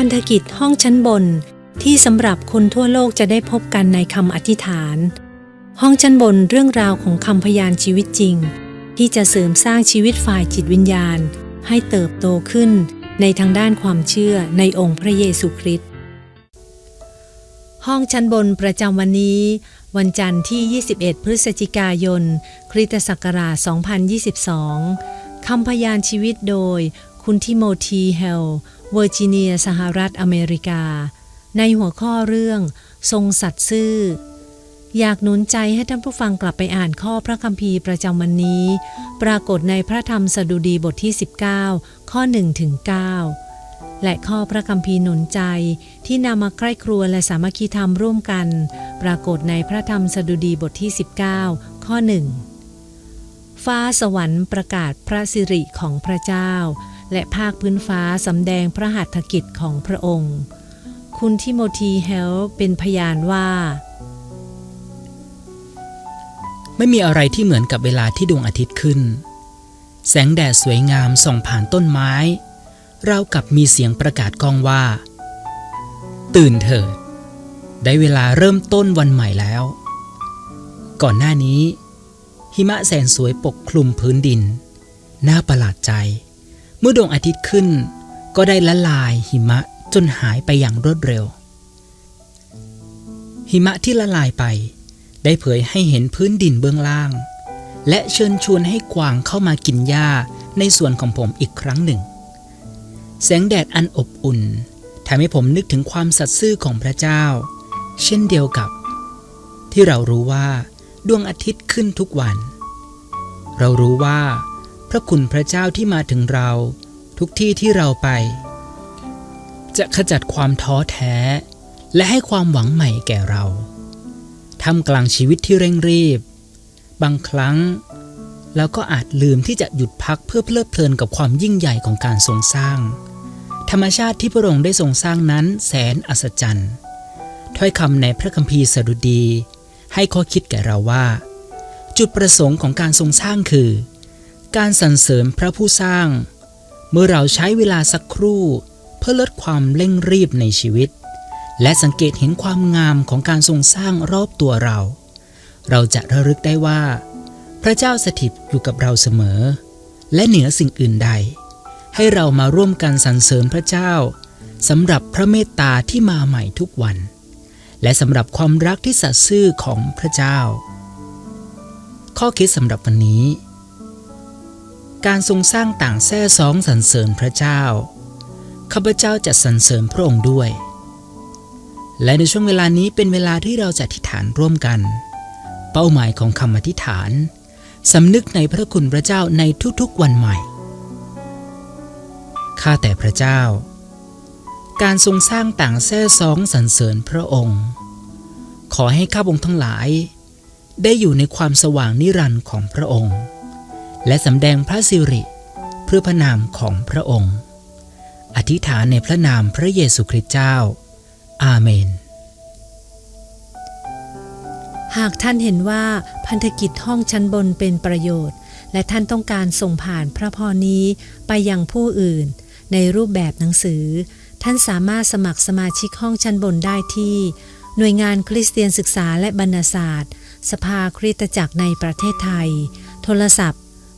พันธกิจห้องชั้นบนที่สำหรับคนทั่วโลกจะได้พบกันในคำอธิษฐาน ห้องชั้นบนเรื่องราวของคำพยานชีวิตจริง ที่จะเสริมสร้างชีวิตฝ่ายจิตวิญญาณ ให้เติบโตขึ้นในทางด้านความเชื่อในองค์พระเยซูคริสต์ห้องชั้นบนประจำวันนี้ วันจันทร์ที่ 21 พฤศจิกายน คริสตศักราช 2022 คำพยานชีวิตโดย คุณทิโมธีเฮล เวอร์จิเนียสหรัฐอเมริกา ในหัวข้อเรื่อง ทรงสัตย์ซื่อ อยากหนุนใจให้ท่านผู้ฟังกลับไปอ่านข้อพระคัมภีร์ประจำวันนี้ ปรากฏในพระธรรมสดุดีบทที่ 19 ข้อ1ถึง9และข้อพระคัมภีร์หนุนใจที่นำมาใกล้ครัวและสามัคคีธรรมร่วมกัน ปรากฏในพระธรรมสดุดีบทที่ 19 ข้อ 1 ฟ้าสวรรค์ประกาศพระสิริของพระเจ้า และภาคพื้นฟ้าสำแดงพระหัตถกิจของพระองค์ คุณทิโมธีเฮลเป็นพยานว่า ไม่มีอะไรที่เหมือนกับเวลาที่ดวงอาทิตย์ขึ้น แสงแดดสวยงามส่องผ่านต้นไม้ เรากับมีเสียงประกาศกองว่า ตื่นเถิด ได้เวลาเริ่มต้นวันใหม่แล้ว ก่อนหน้านี้ หิมะแสนสวยปกคลุมพื้นดิน น่าประหลาดใจ มื่อดวงอาทิตย์ขึ้น ก็ได้ละลายหิมะจนหายไปอย่างรวดเร็ว หิมะที่ละลายไป ได้เผยให้เห็นพื้นดินเบื้องล่าง และเชิญชวนให้กวางเข้ามากินหญ้าในส่วนของผมอีกครั้งหนึ่ง แสงแดดอันอบอุ่นทำให้ผมนึกถึงความสัตย์ซื่อของพระเจ้า เช่นเดียวกับ ที่เรารู้ว่า ดวงอาทิตย์ขึ้นทุกวัน เรารู้ว่า ระคุณพระเจ้าที่มาถึงเรา ทุกที่ที่เราไป จะขจัดความท้อแท้ และให้ความหวังใหม่แก่เราทำกลางชีวิตที่เร่งรีบ บางครั้งเราก็อาจลืมที่จะหยุดพักเพื่อเพลิดเพลินกับความยิ่งใหญ่ของการทรงสร้าง ธรรมชาติที่พระองค์ได้ทรงสร้างนั้นแสนอัศจรรย์ถ้อยคำในพระคัมภีร์สดุดี ให้ข้อคิดแก่เราว่า จุดประสงค์ของการทรงสร้างคือ การสรรเสริญพระผู้สร้าง เมื่อเราใช้เวลาสักครู่ เพื่อลดความเร่งรีบในชีวิต และสังเกตเห็นความงามของการทรงสร้างรอบตัวเรา เราจะระลึกได้ว่า พระเจ้าสถิตอยู่กับเราเสมอ และเหนือสิ่งอื่นใด ให้เรามาร่วมกันสรรเสริญพระเจ้าสำหรับพระเมตตาที่มาใหม่ทุกวัน และสำหรับความรักที่สัตย์ซื่อของพระเจ้า ข้อคิดสำหรับวันนี้ การทรงสร้างต่างแท้สองสรรเสริญพระเจ้า ข้าพเจ้าจะสรรเสริญพระองค์ด้วย และในช่วงเวลานี้เป็นเวลาที่เราจะอธิษฐานร่วมกัน เป้าหมายของคำอธิษฐานสำนึกในพระคุณพระเจ้าในทุกๆวันใหม่ ข้าแต่พระเจ้า การทรงสร้างต่างแท้สองสรรเสริญพระองค์ ขอให้ข้าพงทั้งหลาย ได้อยู่ในความสว่างนิรันดร์ของพระองค์ และสำแดงพระสิริ เพื่อพระนามของพระองค์ อธิษฐานในพระนามพระเยซูคริสต์เจ้า อาเมน หากท่านเห็นว่าพันธกิจห้องชั้นบนเป็นประโยชน์ และท่านต้องการส่งผ่านพระพรนี้ไปยังผู้อื่น ในรูปแบบหนังสือ ท่านสามารถสมัครสมาชิกห้องชั้นบนได้ที่ หน่วยงานคริสเตียนศึกษาและบรรณาศาสตร์ สภาคริสตจักรในประเทศไทย โทรศัพท์